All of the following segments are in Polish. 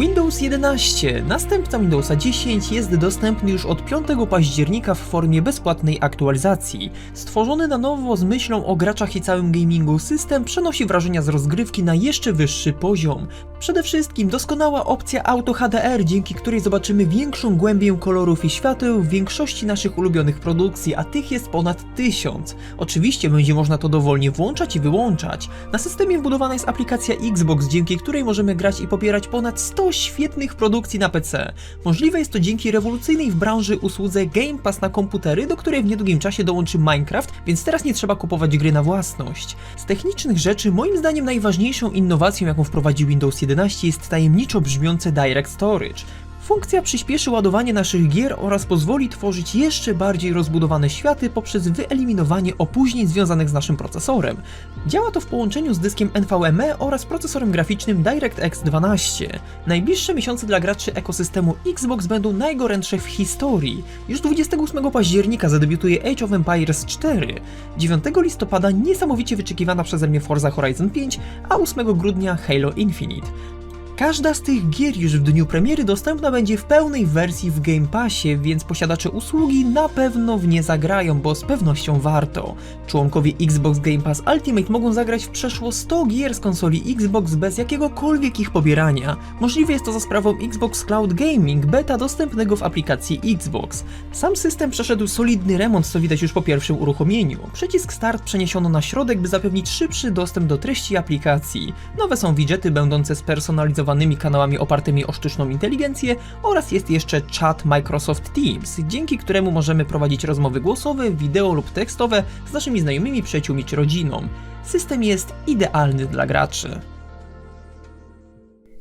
Windows 11, następca Windowsa 10, jest dostępny już od 5 października w formie bezpłatnej aktualizacji. Stworzony na nowo z myślą o graczach i całym gamingu, system przenosi wrażenia z rozgrywki na jeszcze wyższy poziom. Przede wszystkim doskonała opcja Auto HDR, dzięki której zobaczymy większą głębię kolorów i świateł w większości naszych ulubionych produkcji, a tych jest ponad 1000. Oczywiście będzie można to dowolnie włączać i wyłączać. Na systemie wbudowana jest aplikacja Xbox, dzięki której możemy grać i popierać ponad 100 świetnych produkcji na PC. Możliwe jest to dzięki rewolucyjnej w branży usłudze Game Pass na komputery, do której w niedługim czasie dołączy Minecraft, więc teraz nie trzeba kupować gry na własność. Z technicznych rzeczy, moim zdaniem najważniejszą innowacją, jaką wprowadził Windows 11 jest tajemniczo brzmiące Direct Storage. Funkcja przyspieszy ładowanie naszych gier oraz pozwoli tworzyć jeszcze bardziej rozbudowane światy poprzez wyeliminowanie opóźnień związanych z naszym procesorem. Działa to w połączeniu z dyskiem NVMe oraz procesorem graficznym DirectX 12. Najbliższe miesiące dla graczy ekosystemu Xbox będą najgorętsze w historii. Już 28 października zadebiutuje Age of Empires 4, 9 listopada niesamowicie wyczekiwana przeze mnie Forza Horizon 5, a 8 grudnia Halo Infinite. Każda z tych gier już w dniu premiery dostępna będzie w pełnej wersji w Game Passie, więc posiadacze usługi na pewno w nie zagrają, bo z pewnością warto. Członkowie Xbox Game Pass Ultimate mogą zagrać w przeszło 100 gier z konsoli Xbox bez jakiegokolwiek ich pobierania. Możliwe jest to za sprawą Xbox Cloud Gaming, beta dostępnego w aplikacji Xbox. Sam system przeszedł solidny remont, co widać już po pierwszym uruchomieniu. Przycisk Start przeniesiono na środek, by zapewnić szybszy dostęp do treści aplikacji. Nowe są widgety będące spersonalizowanymi kanałami opartymi o sztuczną inteligencję oraz jest jeszcze czat Microsoft Teams, dzięki któremu możemy prowadzić rozmowy głosowe, wideo lub tekstowe z naszymi znajomymi, przyjaciółmi czy rodziną. System jest idealny dla graczy.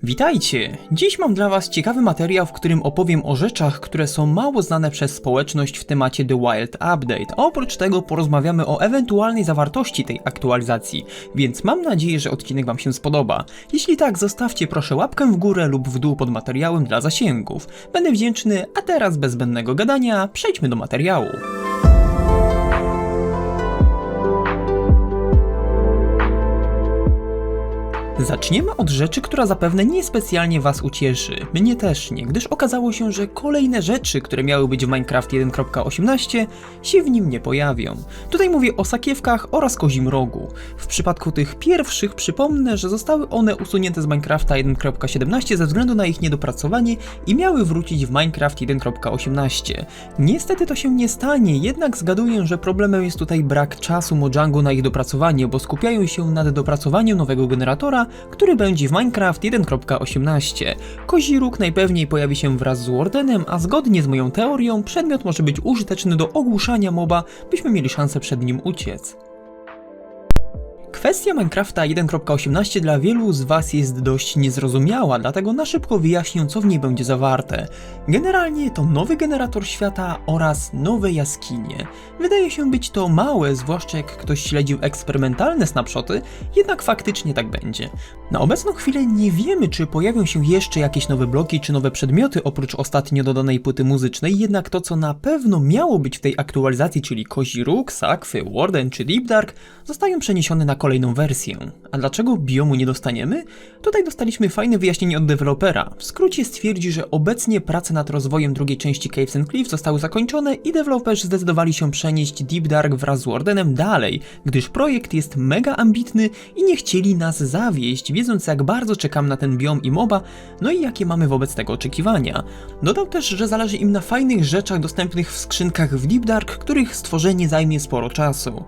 Witajcie! Dziś mam dla Was ciekawy materiał, w którym opowiem o rzeczach, które są mało znane przez społeczność w temacie The Wild Update. A oprócz tego porozmawiamy o ewentualnej zawartości tej aktualizacji, więc mam nadzieję, że odcinek Wam się spodoba. Jeśli tak, zostawcie proszę łapkę w górę lub w dół pod materiałem dla zasięgów. Będę wdzięczny, a teraz bez zbędnego gadania, przejdźmy do materiału. Zaczniemy od rzeczy, która zapewne niespecjalnie Was ucieszy. Mnie też nie, gdyż okazało się, że kolejne rzeczy, które miały być w Minecraft 1.18 się w nim nie pojawią. Tutaj mówię o sakiewkach oraz kozim rogu. W przypadku tych pierwszych przypomnę, że zostały one usunięte z Minecrafta 1.17 ze względu na ich niedopracowanie i miały wrócić w Minecraft 1.18. Niestety to się nie stanie, jednak zgaduję, że problemem jest tutaj brak czasu Mojangu na ich dopracowanie, bo skupiają się nad dopracowaniem nowego generatora, który będzie w Minecraft 1.18. Kozi róg najpewniej pojawi się wraz z Wardenem, a zgodnie z moją teorią przedmiot może być użyteczny do ogłuszania moba, byśmy mieli szansę przed nim uciec. Kwestia Minecrafta 1.18 dla wielu z Was jest dość niezrozumiała, dlatego na szybko wyjaśnię, co w niej będzie zawarte. Generalnie to nowy generator świata oraz nowe jaskinie. Wydaje się być to małe, zwłaszcza jak ktoś śledził eksperymentalne snapshoty, jednak faktycznie tak będzie. Na obecną chwilę nie wiemy, czy pojawią się jeszcze jakieś nowe bloki czy nowe przedmioty oprócz ostatnio dodanej płyty muzycznej, jednak to, co na pewno miało być w tej aktualizacji, czyli Kozi Róg, Sakwy, Warden czy Deep Dark, zostają przeniesione na kolejną wersję. A dlaczego biomu nie dostaniemy? Tutaj dostaliśmy fajne wyjaśnienie od dewelopera. W skrócie stwierdzi, że obecnie prace nad rozwojem drugiej części Caves and Cliff zostały zakończone i deweloperzy zdecydowali się przenieść Deep Dark wraz z Wardenem dalej, gdyż projekt jest mega ambitny i nie chcieli nas zawieść, wiedząc jak bardzo czekam na ten biom i moba, no i jakie mamy wobec tego oczekiwania. Dodał też, że zależy im na fajnych rzeczach dostępnych w skrzynkach w Deep Dark, których stworzenie zajmie sporo czasu.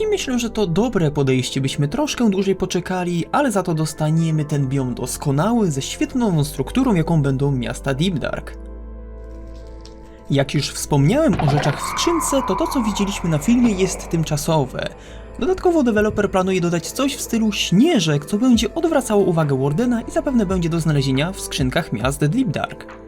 I myślę, że to dobre podejście, byśmy troszkę dłużej poczekali, ale za to dostaniemy ten biom doskonały, ze świetną strukturą, jaką będą miasta Deep Dark. Jak już wspomniałem o rzeczach w skrzynce, to to co widzieliśmy na filmie jest tymczasowe. Dodatkowo deweloper planuje dodać coś w stylu śnieżek, co będzie odwracało uwagę Wardena i zapewne będzie do znalezienia w skrzynkach miast Deep Dark.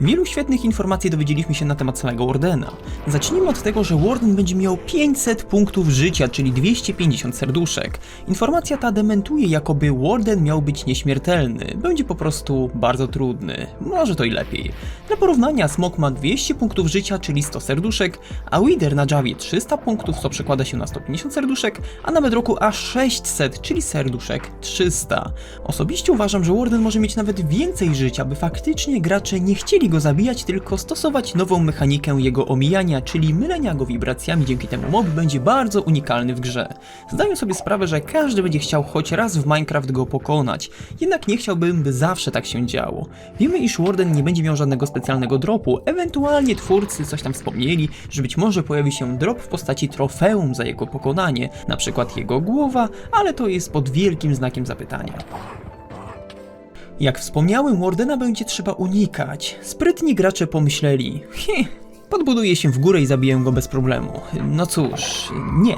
Wielu świetnych informacji dowiedzieliśmy się na temat samego Wardena. Zacznijmy od tego, że Warden będzie miał 500 punktów życia, czyli 250 serduszek. Informacja ta dementuje, jakoby Warden miał być nieśmiertelny. Będzie po prostu bardzo trudny. Może to i lepiej. Dla porównania, Smok ma 200 punktów życia, czyli 100 serduszek, a Wither na Javie 300 punktów, co przekłada się na 150 serduszek, a na Bedrocku aż 600, czyli serduszek 300. Osobiście uważam, że Warden może mieć nawet więcej życia, by faktycznie gracze nie chcieli go zabijać, tylko stosować nową mechanikę jego omijania, czyli mylenia go wibracjami, dzięki temu mob będzie bardzo unikalny w grze. Zdaję sobie sprawę, że każdy będzie chciał choć raz w Minecraft go pokonać, jednak nie chciałbym, by zawsze tak się działo. Wiemy, iż Warden nie będzie miał żadnego specjalnego dropu, ewentualnie twórcy coś tam wspomnieli, że być może pojawi się drop w postaci trofeum za jego pokonanie, na przykład jego głowa, ale to jest pod wielkim znakiem zapytania. Jak wspomniałem, Wardena będzie trzeba unikać. Sprytni gracze pomyśleli, he, podbuduję się w górę i zabiję go bez problemu. No cóż, nie.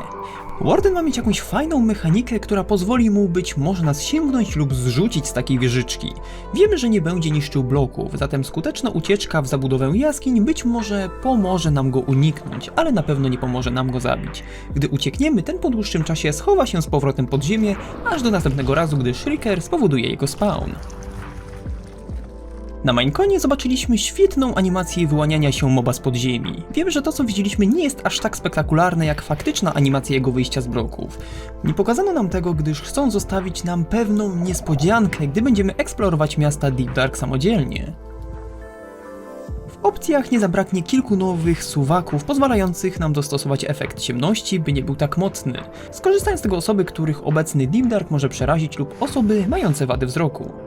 Warden ma mieć jakąś fajną mechanikę, która pozwoli mu być może nas sięgnąć lub zrzucić z takiej wieżyczki. Wiemy, że nie będzie niszczył bloków, zatem skuteczna ucieczka w zabudowę jaskiń być może pomoże nam go uniknąć, ale na pewno nie pomoże nam go zabić. Gdy uciekniemy, ten po dłuższym czasie schowa się z powrotem pod ziemię, aż do następnego razu, gdy Shrieker spowoduje jego spawn. Na Mineconie zobaczyliśmy świetną animację wyłaniania się moba z podziemi. Wiem, że to co widzieliśmy nie jest aż tak spektakularne jak faktyczna animacja jego wyjścia z bloków. Nie pokazano nam tego, gdyż chcą zostawić nam pewną niespodziankę, gdy będziemy eksplorować miasta Deep Dark samodzielnie. W opcjach nie zabraknie kilku nowych suwaków pozwalających nam dostosować efekt ciemności, by nie był tak mocny. Skorzystają z tego osoby, których obecny Deep Dark może przerazić lub osoby mające wady wzroku.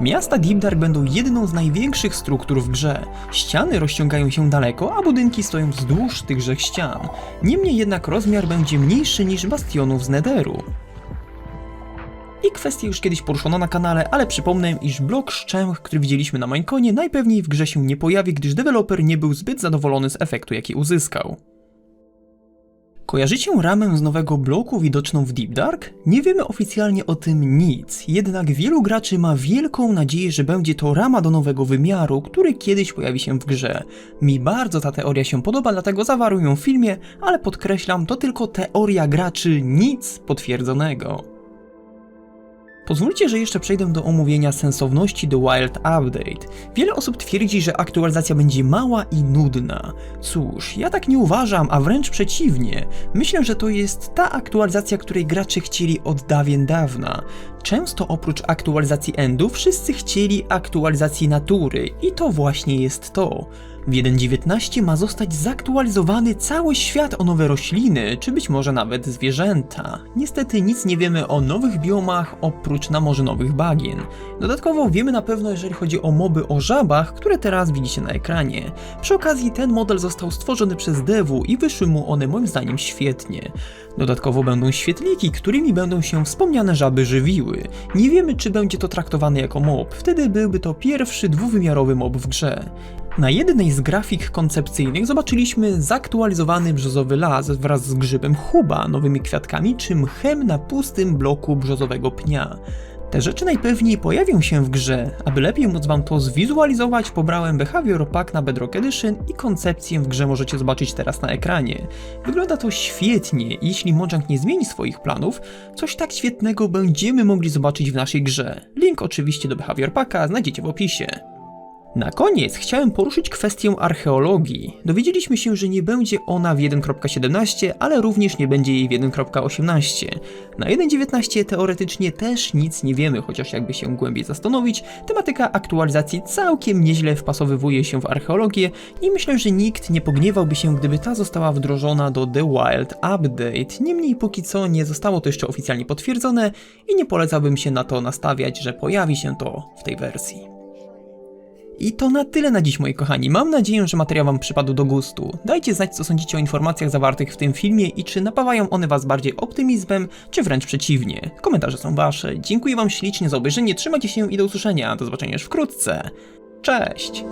Miasta Deep Dark będą jedną z największych struktur w grze. Ściany rozciągają się daleko, a budynki stoją wzdłuż tychże ścian. Niemniej jednak rozmiar będzie mniejszy niż bastionów z Netheru. I kwestię już kiedyś poruszono na kanale, ale przypomnę, iż blok szczęch, który widzieliśmy na Mineconie, najpewniej w grze się nie pojawi, gdyż deweloper nie był zbyt zadowolony z efektu, jaki uzyskał. Kojarzycie ramę z nowego bloku widoczną w Deep Dark? Nie wiemy oficjalnie o tym nic, jednak wielu graczy ma wielką nadzieję, że będzie to rama do nowego wymiaru, który kiedyś pojawi się w grze. Mi bardzo ta teoria się podoba, dlatego zawarłem ją w filmie, ale podkreślam, to tylko teoria graczy, nic potwierdzonego. Pozwólcie, że jeszcze przejdę do omówienia sensowności The Wild Update. Wiele osób twierdzi, że aktualizacja będzie mała i nudna. Cóż, ja tak nie uważam, a wręcz przeciwnie. Myślę, że to jest ta aktualizacja, której gracze chcieli od dawien dawna. Często oprócz aktualizacji endu wszyscy chcieli aktualizacji natury i to właśnie jest to. W 1.19 ma zostać zaktualizowany cały świat o nowe rośliny, czy być może nawet zwierzęta. Niestety nic nie wiemy o nowych biomach, oprócz na może nowych bagien. Dodatkowo wiemy na pewno, jeżeli chodzi o moby o żabach, które teraz widzicie na ekranie. Przy okazji ten model został stworzony przez Devu i wyszły mu one moim zdaniem świetnie. Dodatkowo będą świetliki, którymi będą się wspomniane żaby żywiły. Nie wiemy, czy będzie to traktowane jako mob, wtedy byłby to pierwszy dwuwymiarowy mob w grze. Na jednej z grafik koncepcyjnych zobaczyliśmy zaktualizowany brzozowy las wraz z grzybem chuba, nowymi kwiatkami czy mchem na pustym bloku brzozowego pnia. Te rzeczy najpewniej pojawią się w grze. Aby lepiej móc wam to zwizualizować, pobrałem Behavior Pack na Bedrock Edition i koncepcję w grze możecie zobaczyć teraz na ekranie. Wygląda to świetnie i jeśli Mojang nie zmieni swoich planów, coś tak świetnego będziemy mogli zobaczyć w naszej grze. Link oczywiście do Behavior Packa znajdziecie w opisie. Na koniec chciałem poruszyć kwestię archeologii. Dowiedzieliśmy się, że nie będzie ona w 1.17, ale również nie będzie jej w 1.18. Na 1.19 teoretycznie też nic nie wiemy, chociaż jakby się głębiej zastanowić, tematyka aktualizacji całkiem nieźle wpasowywuje się w archeologię i myślę, że nikt nie pogniewałby się, gdyby ta została wdrożona do The Wild Update. Niemniej póki co nie zostało to jeszcze oficjalnie potwierdzone i nie polecałbym się na to nastawiać, że pojawi się to w tej wersji. I to na tyle na dziś moi kochani. Mam nadzieję, że materiał wam przypadł do gustu. Dajcie znać co sądzicie o informacjach zawartych w tym filmie i czy napawają one was bardziej optymizmem, czy wręcz przeciwnie. Komentarze są wasze. Dziękuję wam ślicznie za obejrzenie, trzymajcie się i do usłyszenia. Do zobaczenia już wkrótce. Cześć!